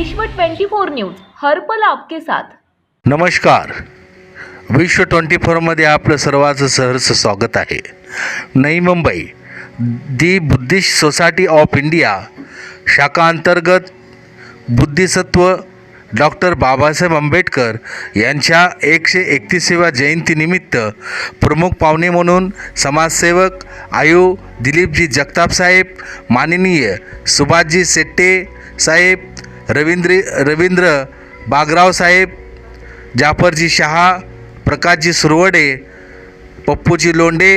विश्व 24 न्यूज हरपल आपके साथ. नमस्कार. विश्व ट्वेंटी फोरमध्ये आपलं सर्वांचं सहर्ष स्वागत आहे. Nai Mumbai the Buddhist society of India शाखा अंतर्गत बुद्धिसत्व डॉक्टर बाबासाहेब आंबेडकर यांच्या एकशे एकतीसाव्या जयंतीनिमित्त प्रमुख पाहुणे म्हणून समाजसेवक आयु दिलीपजी जगताप साहेब माननीय सुभाषजी सेट्टे साहेब रवींद्र रवींद्र बागराव साहेब जाफरजी शहा प्रकाशजी सुरवडे पप्पूजी लोंडे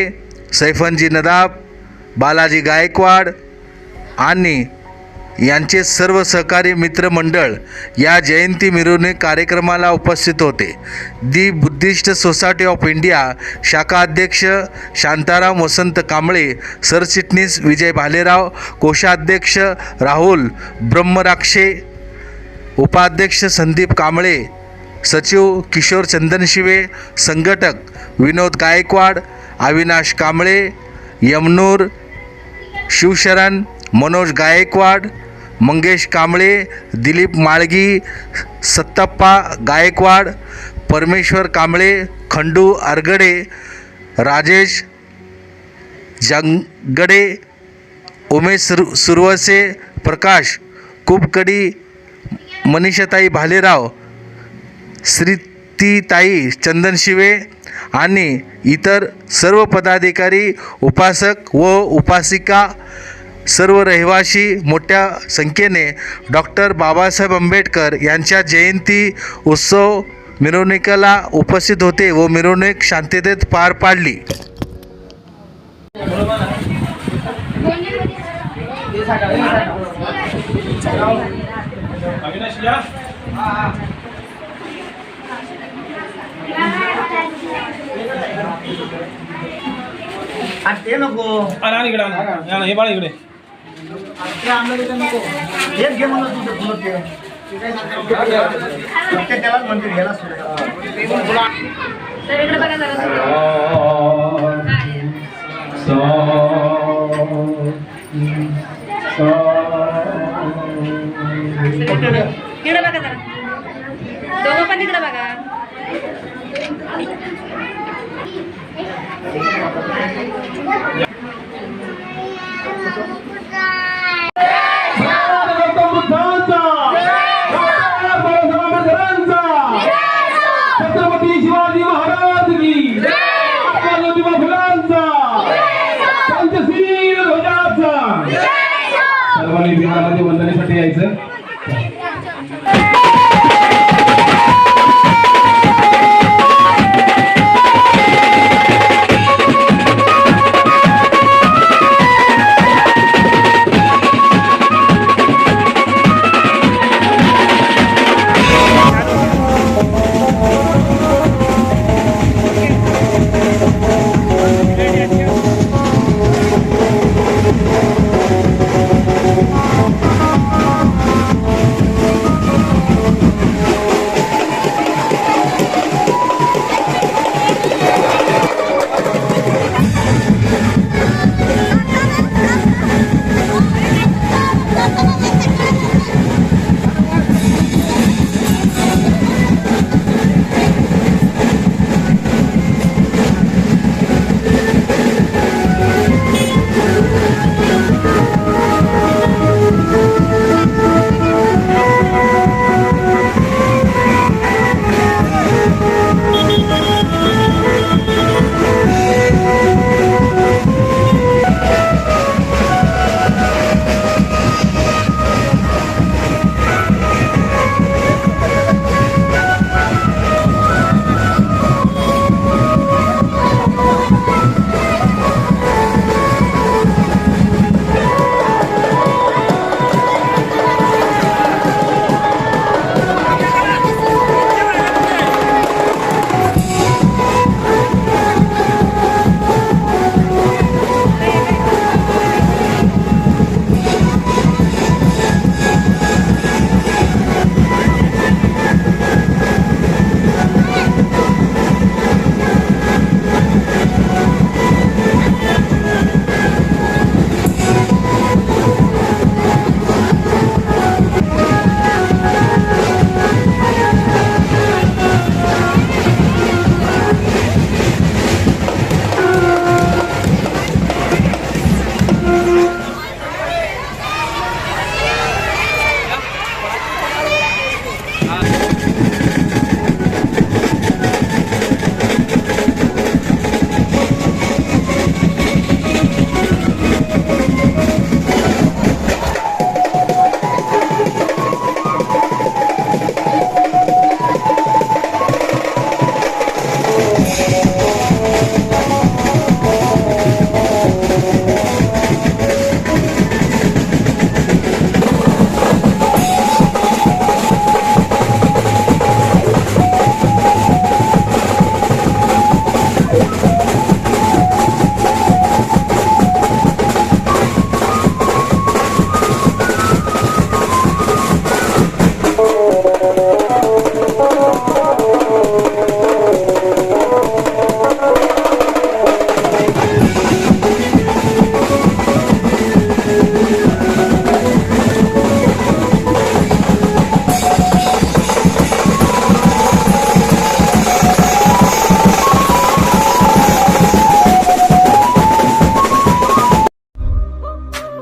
सैफनजी नदाब बालाजी गायकवाड आणि यांचे सर्व सहकारी मित्रमंडळ या जयंती मिरवणूक कार्यक्रमाला उपस्थित होते. The Buddhist society of India शाखा अध्यक्ष शांताराम वसंत कांबळे सरचिटणीस विजय भालेराव कोषाध्यक्ष राहुल ब्रह्मराक्षे उपाध्यक्ष संदीप कांबळे सचिव किशोर चंदनशिवे संघटक विनोद गायकवाड अविनाश कांबळे यमनूर शिवशरण मनोज गायकवाड मंगेश कांबळे दिलीप माळगी सत्तप्पा गायकवाड परमेश्वर कांबळे खंडू आरगडे राजेश जंगडे उमेश सुर सुरवसे प्रकाश कुबकडी मनीषाताई भालेराव श्रीतीताई चंदनशिवे आणि इतर सर्व पदाधिकारी उपासक व उपासिका सर्व रहिवासी मोठ्या संख्येने डॉक्टर बाबासाहेब आंबेडकर यांच्या जयंती उत्सव मिरवणुकीला उपस्थित होते व मिरवणूक शांततेत पार पाडली. अविनाश या. ते नको. आणि आणि इकडे आण. हे बाळ इकडे. हेच घे म्हणलं तुझं फुलं ते ते त्यालाच म्हणते घ्यायला सुद्धा सर्वांनी विमानामध्ये वंदनेसाठी यायचं.